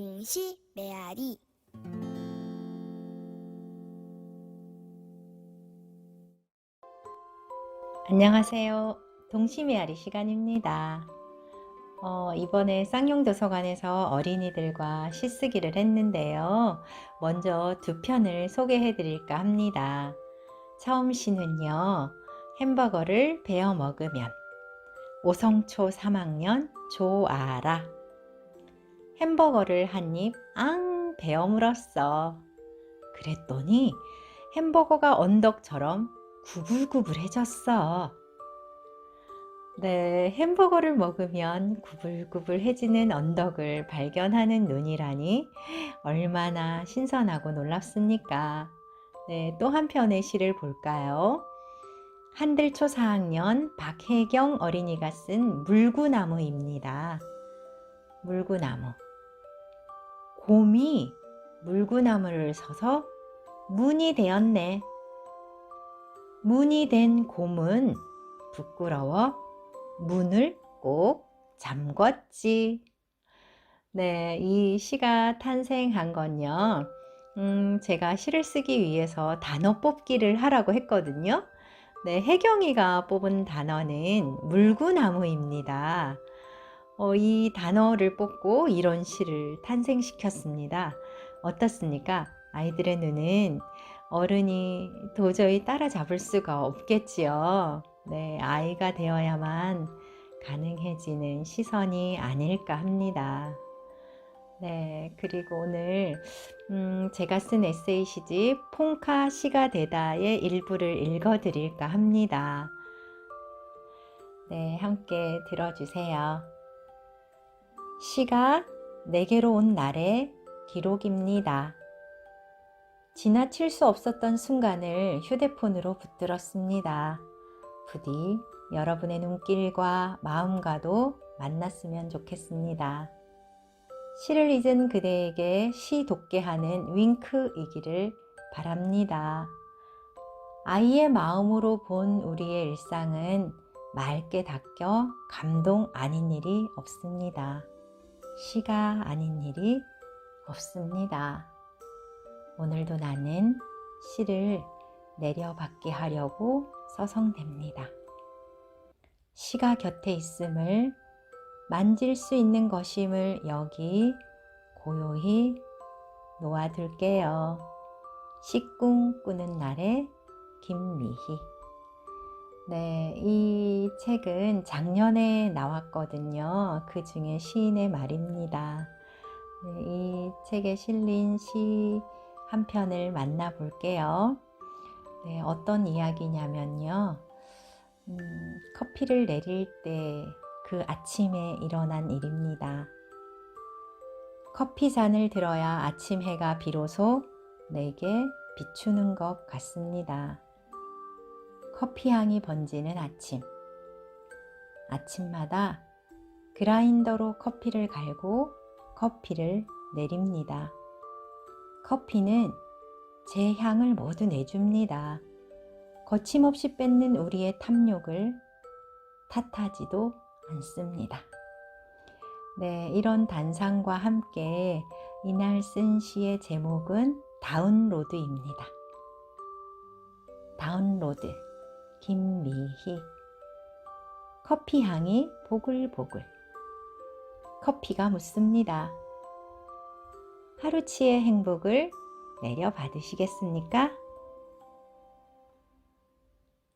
동시 메아리 안녕하세요. 동심이아리 시간입니다. 어, 이번에 쌍용도서관에서 어린이들과 시쓰기를 했는데요. 먼저 두 편을 소개해 드릴까 합니다. 처음 시는요. 햄버거를 베어 먹으면 오성초 3학년 조아라 햄버거를 한 입 앙 베어 물었어. 그랬더니 햄버거가 언덕처럼 구불구불해졌어. 네, 햄버거를 먹으면 구불구불해지는 언덕을 발견하는 눈이라니 얼마나 신선하고 놀랍습니까? 네, 또 한편의 시를 볼까요? 한들초 4학년 박혜경 어린이가 쓴 물구나무입니다. 물구나무. 곰이 물구나무를 서서 문이 되었네. 문이 된 곰은 부끄러워 문을 꼭 잠궜지. 네, 이 시가 탄생한 건요. 음, 제가 시를 쓰기 위해서 단어 뽑기를 하라고 했거든요. 네, 혜경이가 뽑은 단어는 물구나무입니다. 어, 이 단어를 뽑고 이런 시를 탄생시켰습니다. 어떻습니까? 아이들의 눈은 어른이 도저히 따라잡을 수가 없겠지요. 네, 아이가 되어야만 가능해지는 시선이 아닐까 합니다. 네, 그리고 오늘 음, 제가 쓴 에세이 시집 퐁카 시가 되다의 일부를 읽어드릴까 합니다. 네, 함께 들어주세요. 시가 내게로 온 날의 기록입니다. 지나칠 수 없었던 순간을 휴대폰으로 붙들었습니다. 부디 여러분의 눈길과 마음과도 만났으면 좋겠습니다. 시를 잊은 그대에게 시 돋게 하는 윙크이기를 바랍니다. 아이의 마음으로 본 우리의 일상은 맑게 닦여 감동 아닌 일이 없습니다. 시가 아닌 일이 없습니다. 오늘도 나는 시를 내려받게 하려고 서성댑니다. 시가 곁에 있음을 만질 수 있는 것임을 여기 고요히 놓아둘게요. 시꿈 꾸는 날의 김미희. 네, 이 책은 작년에 나왔거든요. 그 중에 시인의 말입니다. 네, 이 책에 실린 시 한 편을 만나볼게요. 네, 어떤 이야기냐면요. 음, 커피를 내릴 때 그 아침에 일어난 일입니다. 커피 잔을 들어야 아침 해가 비로소 내게 비추는 것 같습니다. 커피 향이 번지는 아침. 아침마다 그라인더로 커피를 갈고 커피를 내립니다. 커피는 제 향을 모두 내줍니다. 거침없이 뺏는 우리의 탐욕을 탓하지도 않습니다. 네, 이런 단상과 함께 이날 쓴 시의 제목은 다운로드입니다. 다운로드, 김미희. 커피 향이 보글보글. 커피가 묻습니다. 하루치의 행복을 내려받으시겠습니까?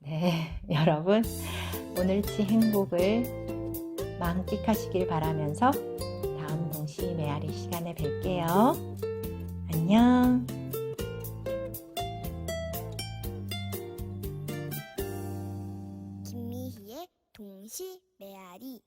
네, 여러분, 오늘치 행복을 만끽하시길 바라면서 다음 동시 메아리 시간에 뵐게요. 안녕. 동시 메아리